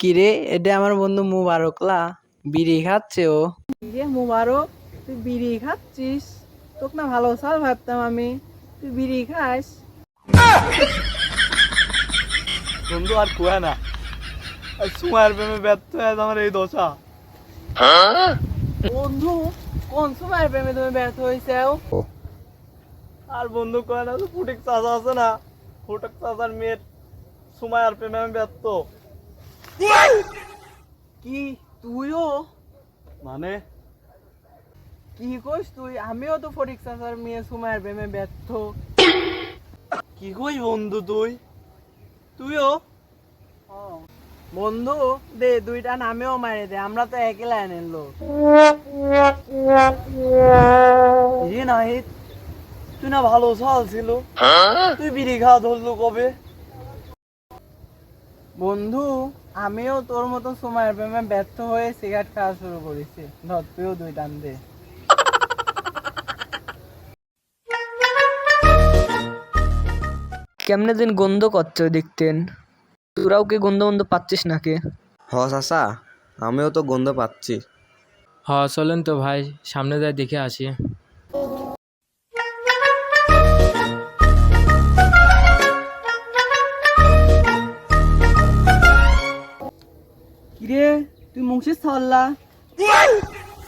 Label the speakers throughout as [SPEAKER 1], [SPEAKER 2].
[SPEAKER 1] কিরে? এটা আমার বন্ধু মুবারকলা বিড়ি খাচ্ছে ও।
[SPEAKER 2] রে মুবারক তুই বিড়ি খাচ্ছিস? তোকে না ভালো সাল ভাবতাম আমি। তুই বিড়ি খাস?
[SPEAKER 3] বন্ধু আর কুয়া না। আর সময়ের প্রেমে ব্যর্থ হয়ে আমার এই দশা।
[SPEAKER 2] বন্ধু কোন সময় প্রেমে তুমি ব্যর্থ হয়েছে
[SPEAKER 3] আর বন্ধু কয় না তো ফুটিক চাচা আছে না? ফুটক চাচার মেয়ের সময়ের প্রেমে আমি ব্যর্থ।
[SPEAKER 2] কি তুইও?
[SPEAKER 3] মানে?
[SPEAKER 2] কি কইস তুই? আমিও তো ফরিক চাচার মেয়ে সময়ের প্রেমে ব্যর্থ।
[SPEAKER 3] কি কই বন্ধু তুই? তুইও?
[SPEAKER 2] বন্ধু দে দুইটা নামেও মারে দে আমরা তো একই লাইনের লোক।
[SPEAKER 3] নাহিদ তুই না ভালো চাল ছিল? তুই বিড়ি খাওয়া ধরলো কবে?
[SPEAKER 2] বন্ধু আমিও তোর মতো সময়ের প্রেমে ব্যর্থ হয়ে সিগারেট খাওয়া শুরু করেছি। ধর তুইও দুই টান দে।
[SPEAKER 1] কেমনে দিন গন্ধ করছে দেখতেন। তোরাও কি গন্ধ গন্ধ পাচ্ছিস নাকি?
[SPEAKER 4] হ চাচা আমিও তো গন্ধ পাচ্ছি।
[SPEAKER 5] হ চলেন তো ভাই সামনে যাই দেখে আসি।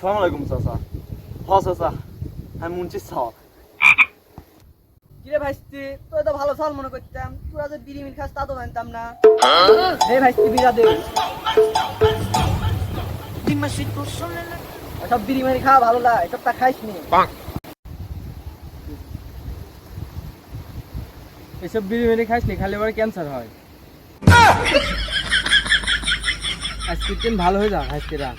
[SPEAKER 3] সালাম আলাইকুম চাচা। হ চাচা। আমি মুন্সি সাওয়া
[SPEAKER 2] কিরে ভাইস্তি তুই তো ভালো সাল মনে করতাম। তোরা যে বিড়ি মিল খাস তা তো জানতাম না। রে ভাইস্তি বিড়া দে। সব বিড়ি মারি খাওয়া ভালো লাগে এসব তা খাইস নি।
[SPEAKER 5] এসব বিড়ি মেরে খাইস নি খালি এবার ক্যান্সার হয়। আজকের দিন ভালো হয়ে যা আজকে রাত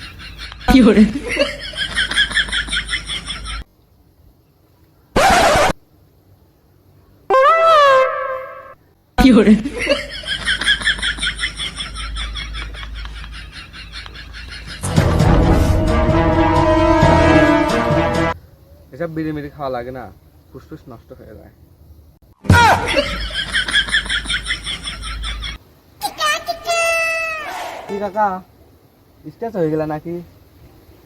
[SPEAKER 5] এসব বিড়ি মিড়ি খাওয়া লাগে না ফুসফুস নষ্ট হয়ে যায়।
[SPEAKER 2] কি কাকা? হয়ে গেল নাকি?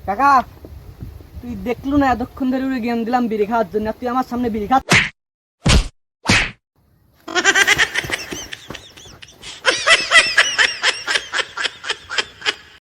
[SPEAKER 2] কাকা, তুই দেখলু না এতক্ষণ ধরে উড়ে গেম দিলাম বিড়ি খাওয়ার জন্য তুই আমার সামনে বিড়ি খাচ্ছিস?